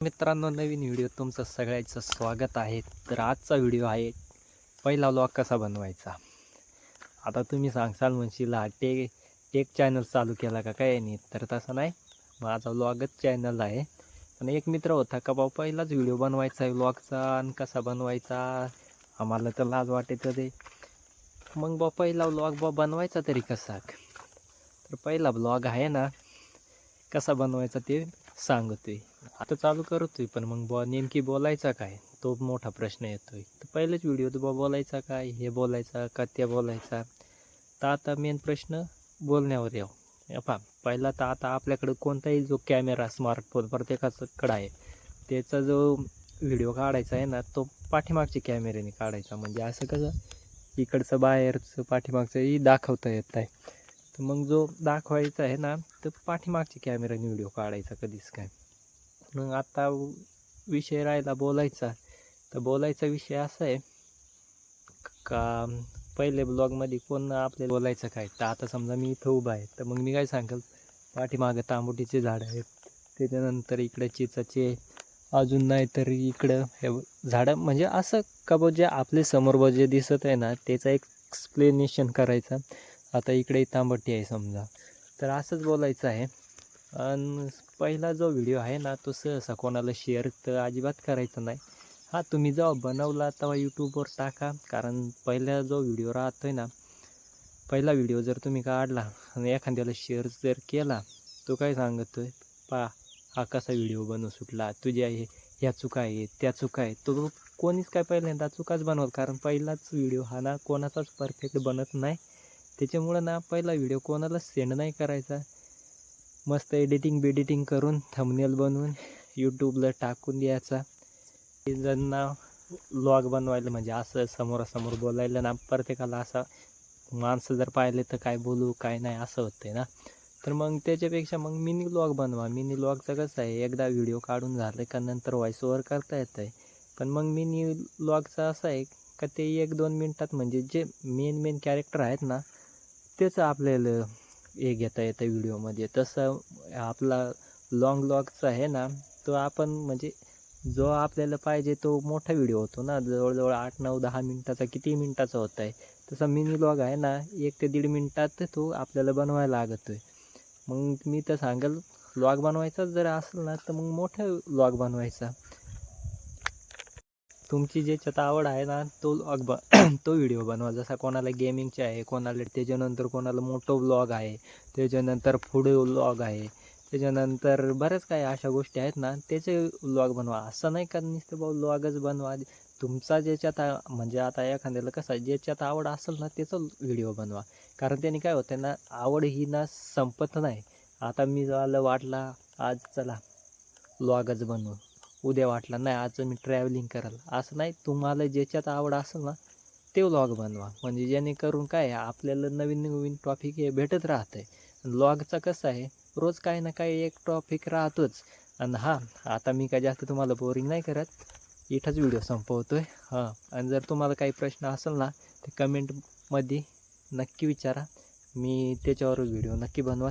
मित्रांनो नवीन व्हिडिओ तुमचं सगळ्यांचं स्वागत आहे. तर आजचा व्हिडिओ आहे पहिला व्लॉग कसा बनवायचा? आता तुम्ही सांगसाल म्हणशील हा टे टेक चॅनल चालू केला का काय नाही? तर तसं नाही. माझा व्लॉगच चॅनल आहे. पण एक मित्र होता का भाऊ पहिलाच व्हिडिओ बनवायचा आहे व्लॉगचा आणि कसा बनवायचा? आम्हाला तर लाज वाटायचं ते मग बा पहिला व्लॉग बा बनवायचा तरी कसा? तर पहिला ब्लॉग आहे ना कसा बनवायचा ते सांगतोय. आता चालू करतोय पण मग बुवा नेमकी बोलायचा काय? तो मोठा प्रश्न येतोय. तर पहिलेच व्हिडिओ बुवा बोलायचा काय? हे बोलायचा का त्या बोलायचा? तर आता मेन प्रश्न बोलण्यावर येऊ. पहा पहिला तर आता आपल्याकडं कोणताही जो कॅमेरा स्मार्टफोन प्रत्येकाकडं आहे त्याचा जो व्हिडिओ काढायचा आहे ना तो पाठीमागच्या कॅमेऱ्याने काढायचा. म्हणजे असं कसं? इकडचं बाहेरचं पाठीमागचंही दाखवता येत आहे तर मग जो दाखवायचा आहे ना तर पाठीमागच्या कॅमेराने व्हिडिओ काढायचा कधीच काय. मग आता विषय राहिला बोलायचा. तर बोलायचा विषय असा आहे का पहिले ब्लॉगमध्ये कोण आपल्याला बोलायचं काय? तर आता समजा मी इथं उभा आहे तर मग मी काय सांगेल? पाठीमागं तांबुटीचे झाडं आहेत त्याच्यानंतर इकडे चिचाचे अजून नाही तर इकडं हे झाडं. म्हणजे असं का बो जे आपले समोर जे दिसत आहे ना त्याचा एक्सप्लेनेशन करायचं. आता इकडे तांबटी आहे समजा. तर असंच बोलायचं आहे. आणि पहिला जो व्हिडिओ आहे ना तो सहसा कोणाला शेअर तर अजिबात करायचा नाही. हा तुम्ही जेव्हा बनवला तेव्हा यूट्यूबवर टाका. कारण पहिला जो व्हिडिओ राहतो आहे ना पहिला व्हिडिओ जर तुम्ही काढला आणि एखाद्याला शेअर जर केला तो काय सांगतोय? पा हा कसा व्हिडिओ बनवू सुटला? तुझ्या हे ह्या चुका आहे त्या चुका आहे तो कोणीच काय पहिल्यांदा चुकाच बनवत कारण पहिलाच व्हिडिओ हा ना कोणाचाच परफेक्ट बनत नाही. त्याच्यामुळं ना पहिला व्हिडिओ कोणाला सेंड नाही करायचा. मस्त एडिटिंग बिडिटिंग करून थंबनेल बनवून यूट्यूबला टाकून द्यायचा. ज्यांना व्लॉग बनवायला म्हणजे असं समोरासमोर बोलायला ना प्रत्येकाला असा माणसं जर पाहिले तर काय बोलू काय नाही असं होतंय ना. तर मग त्याच्यापेक्षा मग मिनी लॉग बनवा. मिनी लॉगचं कसं आहे एकदा व्हिडिओ काढून झालं का नंतर व्हॉइस ओव्हर करता येतं आहे पण मग मिनी लॉगचं असं आहे का ते एक दोन मिनटात म्हणजे जे मेन मेन कॅरेक्टर आहेत ना तेच आपल्याला हे घेता येतं व्हिडिओमध्ये. तसं आपला लॉंग लॉगचा आहे ना तो आपण म्हणजे जो आपल्याला पाहिजे तो मोठा व्हिडिओ होतो ना. जवळजवळ आठ नऊ दहा मिनटाचा किती मिनटाचा होत आहे. तसा मिनी लॉग आहे ना एक ते दीड मिनटात तो आपल्याला बनवायला लागतो आहे मग मी तर सांगेल लॉग बनवायचा जर असेल ना तर मग मोठा लॉग बनवायचा. तुमची ज्याच्यात आवड आहे ना तो लॉग ब तो व्हिडिओ बनवा. जसा कोणाला गेमिंगचे आहे कोणाला त्याच्यानंतर कोणाला मोठं ब्लॉग आहे त्याच्यानंतर फूड व्लॉग आहे त्याच्यानंतर बऱ्याच काही अशा गोष्टी आहेत ना त्याचे व्लॉग बनवा. असं नाही का नुसतं भाऊ व्लॉगच बनवा. तुमचा ज्याच्यात म्हणजे आता एखाद्याला कसं आहे, ज्याच्यात आवड असेल ना त्याचं व्हिडिओ बनवा. कारण त्याने काय होतं ना आवड ही ना संपत नाही. आता मी झालं वाटला आज चला व्लॉगच बनवू. उद्या वाटला नाही आज मी ट्रॅव्हलिंग कराल. असं नाही तुम्हाला ज्याच्यात आवड असेल ना ते व्लॉग बनवा. म्हणजे जेणेकरून काय आहे, आपल्याला नवीन नवीन टॉपिक हे भेटत राहतं आहे व्लॉगचं कसं आहे रोज काही ना काही एक टॉपिक राहतोच. आणि हां आता मी काय जास्त तुम्हाला बोरिंग नाही करत. इथंच व्हिडिओ संपवतो आहे हां आणि जर तुम्हाला काही प्रश्न असेल ना ते कमेंटमध्ये नक्की विचारा. मी त्याच्यावर व्हिडिओ नक्की बनवा